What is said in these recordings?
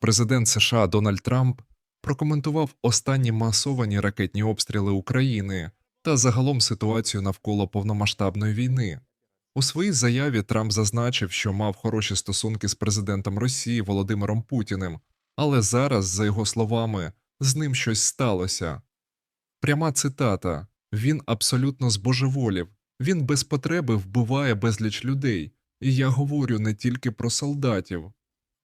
Президент США Дональд Трамп прокоментував останні масовані ракетні обстріли України та загалом ситуацію навколо повномасштабної війни. У своїй заяві Трамп зазначив, що мав хороші стосунки з президентом Росії Володимиром Путіним, але зараз, за його словами, з ним щось сталося. Пряма цитата він абсолютно збожеволів, він без потреби вбиває безліч людей, і я говорю не тільки про солдатів.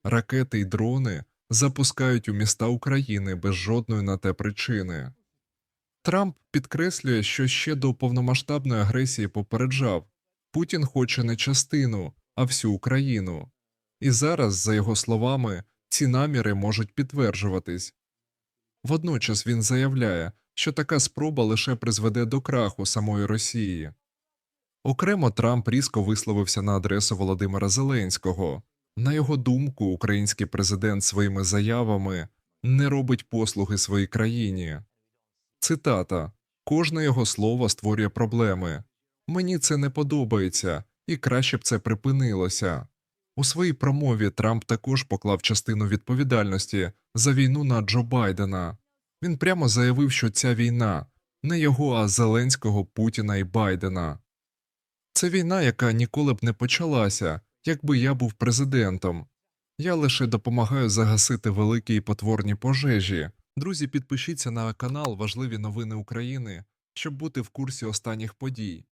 Ракети й дрони запускають у міста України без жодної на те причини. Трамп підкреслює, що ще до повномасштабної агресії попереджав Путін хоче не частину, а всю Україну. І зараз, за його словами, ці наміри можуть підтверджуватись. Водночас він заявляє, що така спроба лише призведе до краху самої Росії. Окремо Трамп різко висловився на адресу Володимира Зеленського. На його думку, український президент своїми заявами не робить послуги своїй країні. Цитата Кожне його слово створює проблеми. Мені це не подобається, і краще б це припинилося. У своїй промові Трамп також поклав частину відповідальності за війну на Джо Байдена. Він прямо заявив, що ця війна не його, а Зеленського, Путіна і Байдена. Це війна, яка ніколи б не почалася, якби я був президентом. Я лише допомагаю загасити великі і потворні пожежі. Друзі, підпишіться на канал Важливі новини України, щоб бути в курсі останніх подій.